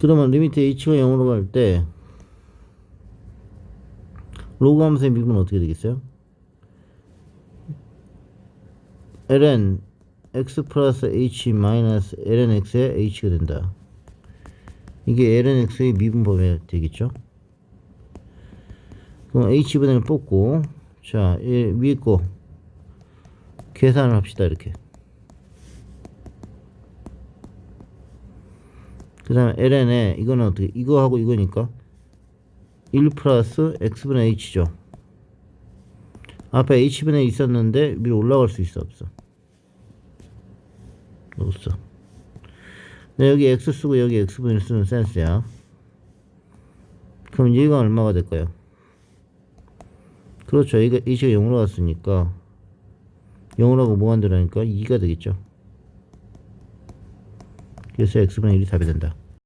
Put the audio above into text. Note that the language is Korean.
그러면 리미트 h가 0으로 갈 때 로그 함수의 미분은 어떻게 되겠어요? ln x 플러스 h 마이너스 ln x의 h가 된다. 이게 ln x의 미분 범위 되겠죠? 그럼 h분을 뽑고 자이 위에 거 계산을 합시다 이렇게. 그 다음에 ln에 이거는 어떻게 이거하고 이거니까 1 플러스 x분의 h죠. 앞에 h분의 있었는데 위로 올라갈 수 있어 없어? 없어. 근데 여기 x 쓰고 여기 x분을 쓰는 센스야. 그럼 얘가 얼마가 될까요? 그렇죠. 얘가 h가 0으로 갔으니까 0으로 하고 무한대라니까 2가 되겠죠 그래서 x분의 1이 답이 된다